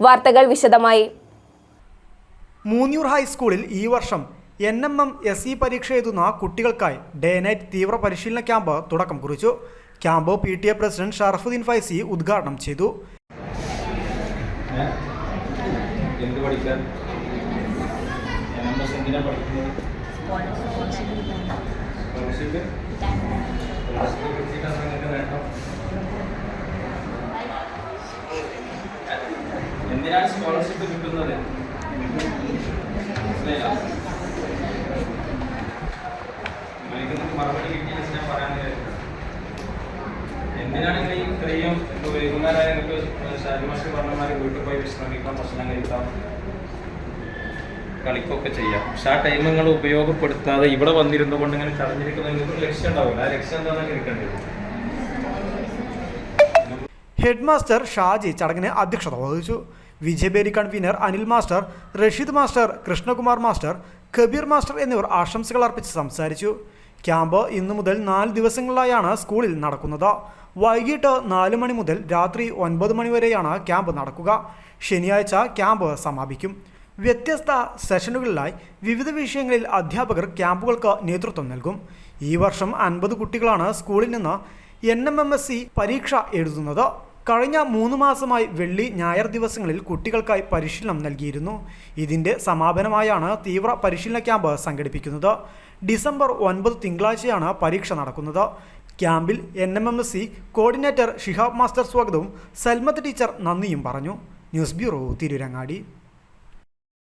വാർത്തകൾ വിശദമായി. മൂന്നൂർ ഹൈസ്കൂളിൽ ഈ വർഷം N M M S E പരീക്ഷ എഴുതുന്ന കുട്ടികൾക്കായി ഡേ നൈറ്റ് തീവ്ര പരിശീലന ക്യാമ്പ് തുടക്കം കുറിച്ചു. Camp P T A president Sharafuddeen Faizy ഉദ്ഘാടനം ചെയ്തു. ഏ? എന്ത് പഠിക്കാൻ ഞാൻ എം എസ് എന്തിനാ പഠിക്കുന്നത് സ്കോളർഷിപ്പ് സ്കോളർഷിപ്പ് കിട്ടിയിട്ടാണ് നിങ്ങൾക്ക് നേട്ടം എന്തിനാണ് സ്കോളർഷിപ്പ് കിട്ടുന്നത്? മറുപടി കിട്ടിയ ഞാൻ പറയാൻ. എന്തിനാണ് നിങ്ങൾ ഇത്രയും വൈകുന്നേരം നിങ്ങൾക്ക് ഷാരിമാഷ് പറഞ്ഞമാര് വീട്ടിൽ പോയി വിശ്രമിക്കാം ഭക്ഷണം കഴിക്കാം കളിക്കൊക്കെ ചെയ്യാം. പക്ഷെ ആ ടൈം നിങ്ങൾ ഉപയോഗപ്പെടുത്താതെ ഇവിടെ വന്നിരുന്നു കൊണ്ട് ഇങ്ങനെ ചടഞ്ഞിരിക്കുന്ന നിങ്ങൾക്ക് ലക്ഷ്യം ഉണ്ടാവില്ല. ആ ലക്ഷ്യം എന്താണെന്ന് ഇരിക്കേണ്ടത് ഹെഡ് മാസ്റ്റർ ഷാജി ചടങ്ങിന് അധ്യക്ഷത വഹിച്ചു. Vijayabheri convener Anil master Rasheed master Krishnakumar master Kabeer master എന്നിവർ ആശംസകൾ അർപ്പിച്ച് സംസാരിച്ചു. ക്യാമ്പ് ഇന്നു മുതൽ നാല് ദിവസങ്ങളിലായാണ് സ്കൂളിൽ നടക്കുന്നത്. വൈകിട്ട് നാല് മണി മുതൽ രാത്രി ഒൻപത് മണി വരെയാണ് ക്യാമ്പ് നടക്കുക. ശനിയാഴ്ച ക്യാമ്പ് സമാപിക്കും. വ്യത്യസ്ത സെഷനുകളിലായി വിവിധ വിഷയങ്ങളിൽ അധ്യാപകർ ക്യാമ്പുകൾക്ക് നേതൃത്വം നൽകും. ഈ വർഷം അൻപത് കുട്ടികളാണ് സ്കൂളിൽ നിന്ന് N M M S C പരീക്ഷ എഴുതുന്നത്. കഴിഞ്ഞ മൂന്ന് മാസമായി വെള്ളി ഞായർ ദിവസങ്ങളിൽ കുട്ടികൾക്കായി പരിശീലനം നൽകിയിരുന്നു. ഇതിന്റെ സമാപനമായാണ് തീവ്ര പരിശീലന ക്യാമ്പ് സംഘടിപ്പിക്കുന്നത്. ഡിസംബർ ഒൻപത് തിങ്കളാഴ്ചയാണ് പരീക്ഷ നടക്കുന്നത്. ക്യാമ്പിൽ N M M S C coordinator Shihab master സ്വാഗതവും സൽമത്ത് ടീച്ചർ നന്ദിയും പറഞ്ഞു. News bureau Tirurangadi.